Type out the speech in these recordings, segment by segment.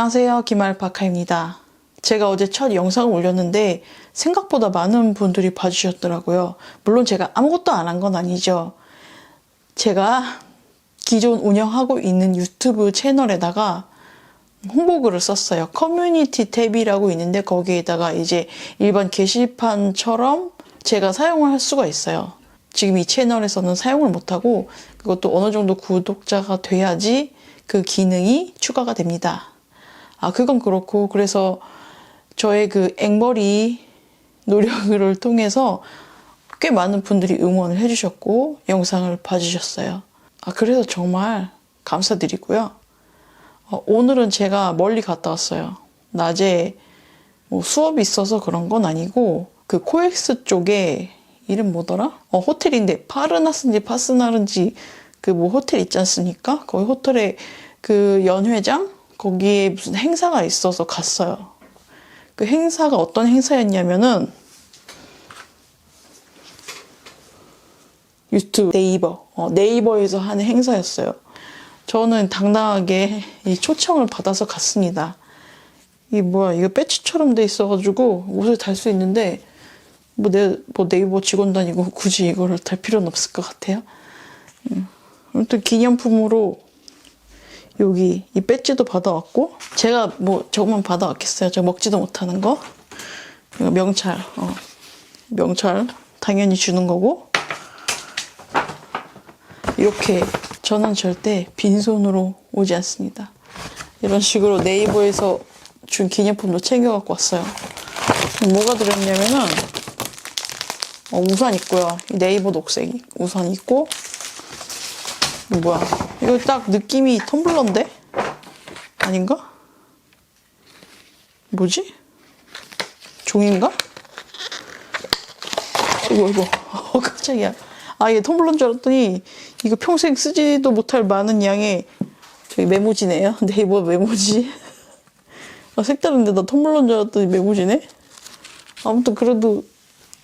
안녕하세요. 김알바카입니다. 제가 어제 첫 영상을 올렸는데 생각보다 많은 분들이 봐주셨더라고요. 물론 제가 아무것도 안 한 건 아니죠. 제가 기존 운영하고 있는 유튜브 채널에다가 홍보글을 썼어요. 커뮤니티 탭이라고 있는데 거기에다가 이제 일반 게시판처럼 제가 사용을 할 수가 있어요. 지금 이 채널에서는 사용을 못하고 그것도 어느 정도 구독자가 돼야지 그 기능이 추가가 됩니다. 아, 그건 그렇고 그래서 저의 그 앵벌이 노력을 통해서 꽤 많은 분들이 응원을 해주셨고 영상을 봐주셨어요. 아, 그래서 정말 감사드리고요. 어, 오늘은 제가 멀리 갔다 왔어요. 낮에 뭐 수업이 있어서 그런 건 아니고 그 코엑스 쪽에 이름 뭐더라? 어, 호텔인데 파르나스인지 파스나른지 그 뭐 호텔 있지 않습니까? 거기 호텔에 그 연회장 거기에 무슨 행사가 있어서 갔어요. 그 행사가 어떤 행사였냐면은 유튜브 네이버 어, 네이버에서 하는 행사였어요. 저는 당당하게 이 초청을 받아서 갔습니다. 이 뭐야 이거 배지처럼 돼 있어가지고 옷을 달 수 있는데 뭐, 내, 뭐 네이버 직원 다니고 굳이 이거를 달 필요는 없을 것 같아요. 음. 아무튼 기념품으로 여기 이 배지도 받아왔고 제가 뭐 저것만 받아왔겠어요. 저 먹지도 못하는 거. 이거 명찰. 어. 명찰 당연히 주는 거고 이렇게 저는 절대 빈손으로 오지 않습니다. 이런 식으로 네이버에서 준 기념품도 챙겨 갖고 왔어요. 뭐가 들었냐면은 어, 우산 있고요. 이 네이버 녹색 우산 있고 이거 뭐야? 이거 딱 느낌이 텀블러인데? 아닌가? 뭐지? 종인가? 이거 이거 어 깜짝이야. 아 이게 텀블러인 줄 알았더니 이거 평생 쓰지도 못할 많은 양의 저기 메모지네요. 네이버 메모지. 아 색다른데 나 텀블러인 줄 알았더니 메모지네. 아무튼 그래도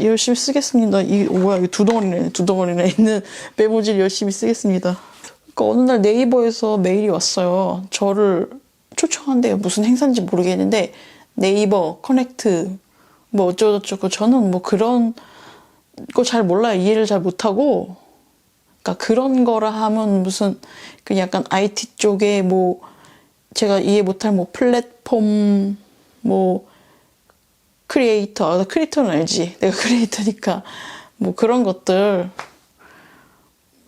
열심히 쓰겠습니다. 이 뭐야 이두 덩어리네 두 덩어리나 있는 메모지를 열심히 쓰겠습니다. 그러니까 어느 날 네이버에서 메일이 왔어요. 저를 초청한대요. 무슨 행사인지 모르겠는데 네이버 커넥트 뭐 어쩌고저쩌고 저는 뭐 그런 거 잘 몰라요. 이해를 잘 못하고 그러니까 그런 거라 하면 무슨 그 약간 IT 쪽에 뭐 제가 이해 못할 뭐 플랫폼 뭐 크리에이터, 아, 나 크리에이터는 알지. 내가 크리에이터니까 뭐 그런 것들 아,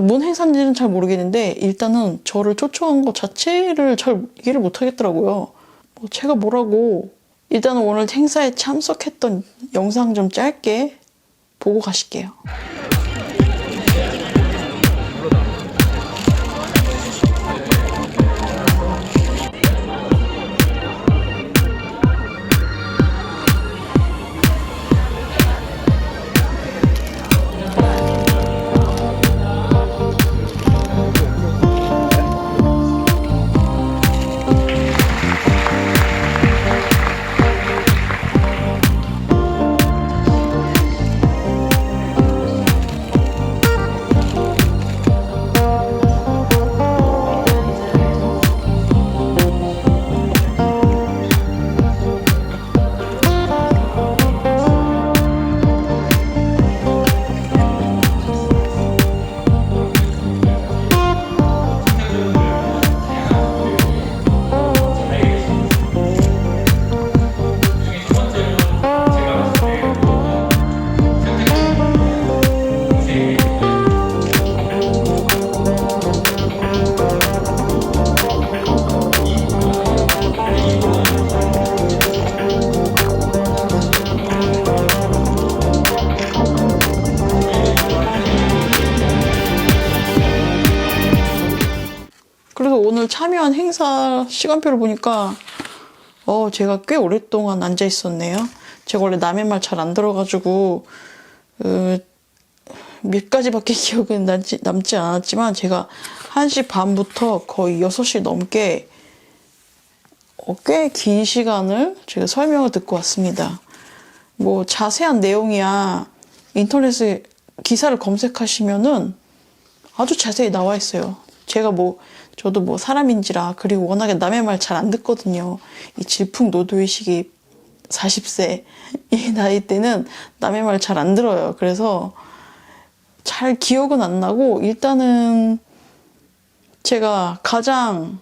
뭔 행사인지는 잘 모르겠는데 일단은 저를 초청한 것 자체를 잘 이해를 못 하겠더라고요. 뭐 제가 뭐라고 일단은 오늘 행사에 참석했던 영상 좀 짧게 보고 가실게요. 그래서 오늘 참여한 행사 시간표를 보니까 어 제가 꽤 오랫동안 앉아 있었네요. 제가 원래 남의 말 잘 안 들어가지고 그, 몇 가지밖에 기억은 남지, 남지 않았지만 제가 1시 반부터 거의 6시 넘게 어, 꽤긴 시간을 제가 설명을 듣고 왔습니다. 뭐 자세한 내용이야 인터넷에 기사를 검색하시면은 아주 자세히 나와 있어요. 제가 뭐 저도 뭐 사람인지라 그리고 워낙에 남의 말 잘 안 듣거든요. 이 질풍노도의식이 40세 이 나이 때는 남의 말 잘 안 들어요. 그래서 잘 기억은 안 나고 일단은 제가 가장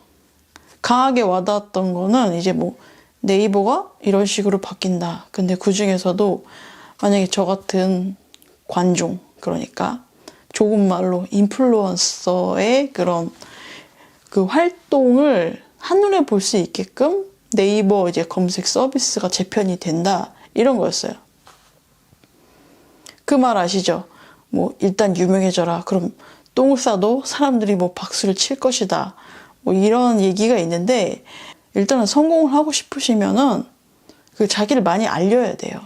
강하게 와닿았던 거는 이제 뭐 네이버가 이런 식으로 바뀐다. 근데 그 중에서도 만약에 저 같은 관종, 그러니까 조금 말로 인플루언서의 그런 그 활동을 한눈에 볼 수 있게끔 네이버 이제 검색 서비스가 재편이 된다. 이런 거였어요. 그 말 아시죠? 뭐 일단 유명해져라. 그럼 똥을 싸도 사람들이 뭐 박수를 칠 것이다. 뭐 이런 얘기가 있는데 일단은 성공을 하고 싶으시면은 그 자기를 많이 알려야 돼요.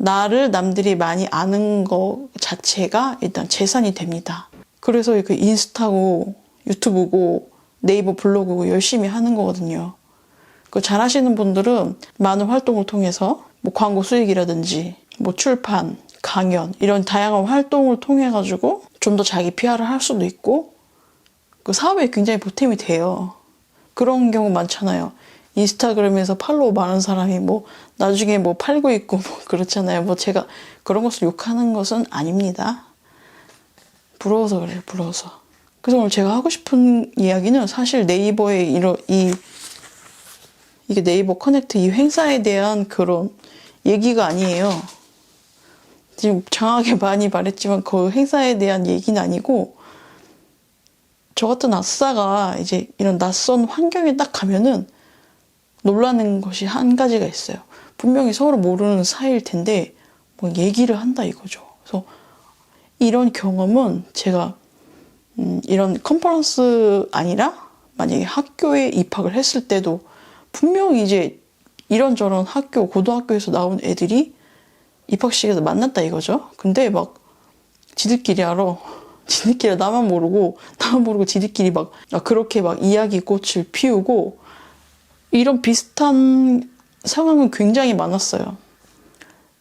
나를 남들이 많이 아는 거 자체가 일단 재산이 됩니다. 그래서 그 인스타고 유튜브고 네이버 블로그고 열심히 하는 거거든요. 그 잘하시는 분들은 많은 활동을 통해서 뭐 광고 수익이라든지 뭐 출판, 강연 이런 다양한 활동을 통해 가지고 좀 더 자기 PR을 할 수도 있고 그 사업에 굉장히 보탬이 돼요. 그런 경우 많잖아요. 인스타그램에서 팔로우 많은 사람이 뭐 나중에 뭐 팔고 있고 뭐 그렇잖아요. 뭐 제가 그런 것을 욕하는 것은 아닙니다. 부러워서 그래요. 부러워서. 그래서 오늘 제가 하고 싶은 이야기는 사실 네이버의 이런 이 이게 네이버 커넥트 이 행사에 대한 그런 얘기가 아니에요. 지금 장하게 많이 말했지만 그 행사에 대한 얘기는 아니고 저 같은 아싸가 이제 이런 낯선 환경에 딱 가면은 놀라는 것이 한 가지가 있어요. 분명히 서로 모르는 사이일 텐데 뭐 얘기를 한다 이거죠. 그래서 이런 경험은 제가 음, 이런 컨퍼런스 아니라 만약에 학교에 입학을 했을 때도 분명히 이제 이런저런 학교 고등학교에서 나온 애들이 입학식에서 만났다 이거죠. 근데 막 지들끼리 알아. 지들끼리 나만 모르고 나만 모르고 지들끼리 막 아, 그렇게 막 이야기 꽃을 피우고 이런 비슷한 상황은 굉장히 많았어요.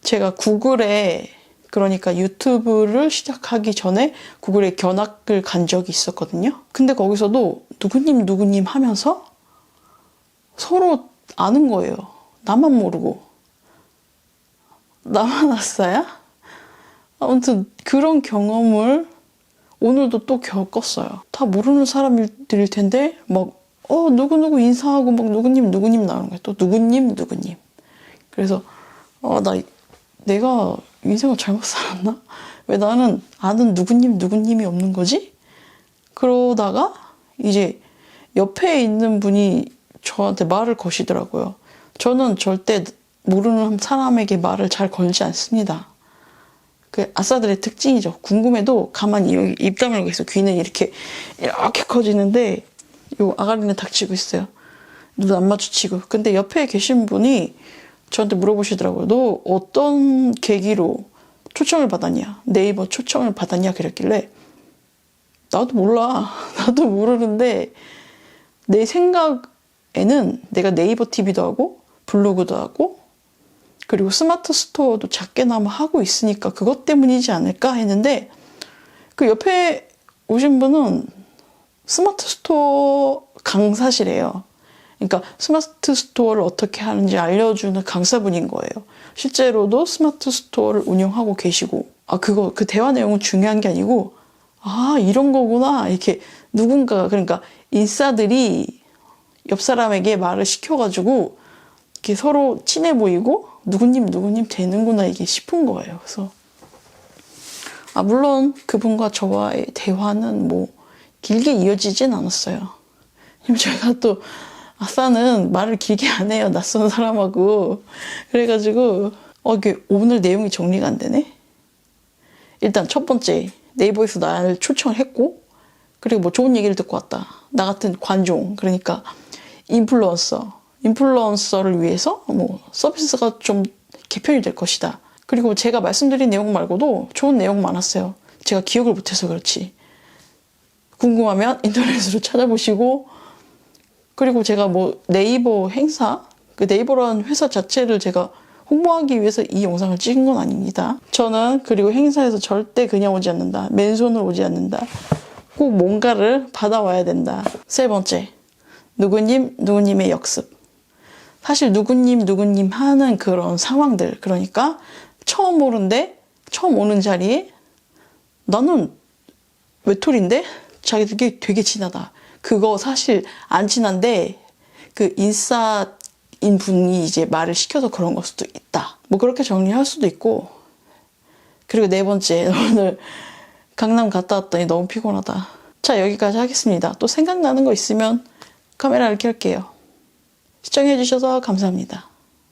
제가 구글에 그러니까 유튜브를 시작하기 전에 구글에 견학을 간 적이 있었거든요. 근데 거기서도 누구님 누구님 하면서 서로 아는 거예요. 나만 모르고. 나만 아싸야? 아무튼 그런 경험을 오늘도 또 겪었어요. 다 모르는 사람들일 텐데 막 어 누구누구 인사하고 막 누구님 누구님 나오는 거예요. 또 누구님 누구님. 그래서 어 나 내가 인생을 잘못 살았나? 왜 나는 아는 누구님 누구님이 없는 거지? 그러다가 이제 옆에 있는 분이 저한테 말을 거시더라고요. 저는 절대 모르는 사람에게 말을 잘 걸지 않습니다. 그 아싸들의 특징이죠. 궁금해도 가만히 입 다물고 있어. 귀는 이렇게 이렇게 커지는데 요 아가리는 닥치고 있어요. 눈 안 마주치고. 근데 옆에 계신 분이 저한테 물어보시더라고요. 너 어떤 계기로 초청을 받았냐? 네이버 초청을 받았냐? 그랬길래 나도 몰라. 나도 모르는데 내 생각에는 내가 네이버 TV도 하고 블로그도 하고 그리고 스마트 스토어도 작게나마 하고 있으니까 그것 때문이지 않을까 했는데 그 옆에 오신 분은 스마트 스토어 강사시래요. 그러니까 스마트 스토어를 어떻게 하는지 알려주는 강사분인 거예요. 실제로도 스마트 스토어를 운영하고 계시고, 아, 그거, 그 대화 내용은 중요한 게 아니고, 아, 이런 거구나. 이렇게 누군가, 그러니까 인싸들이 옆 사람에게 말을 시켜가지고, 이렇게 서로 친해 보이고, 누구님, 누구님 되는구나, 이게 싶은 거예요. 그래서, 아, 물론 그분과 저와의 대화는 뭐, 길게 이어지진 않았어요. 제가 또, 아싸는 말을 길게 안 해요. 낯선 사람하고. 그래가지고, 어, 이게 오늘 내용이 정리가 안 되네? 일단 첫 번째, 네이버에서 나를 초청을 했고, 그리고 뭐 좋은 얘기를 듣고 왔다. 나 같은 관종, 그러니까 인플루언서, 인플루언서를 위해서 뭐 서비스가 좀 개편이 될 것이다. 그리고 제가 말씀드린 내용 말고도 좋은 내용 많았어요. 제가 기억을 못해서 그렇지. 궁금하면 인터넷으로 찾아보시고, 그리고 제가 뭐 네이버 행사, 그 네이버라는 회사 자체를 제가 홍보하기 위해서 이 영상을 찍은 건 아닙니다. 저는 그리고 행사에서 절대 그냥 오지 않는다. 맨손으로 오지 않는다. 꼭 뭔가를 받아와야 된다. 세 번째, 누구님, 누구님의 역습. 사실 누구님, 누구님 하는 그런 상황들. 그러니까 처음 오는데, 처음 오는 자리에 나는 외톨인데? 자기들이 되게 친하다. 그거 사실 안 친한데, 그 인싸인 분이 이제 말을 시켜서 그런 걸 수도 있다. 뭐 그렇게 정리할 수도 있고. 그리고 네 번째, 오늘 강남 갔다 왔더니 너무 피곤하다. 자, 여기까지 하겠습니다. 또 생각나는 거 있으면 카메라를 켤게요. 시청해주셔서 감사합니다.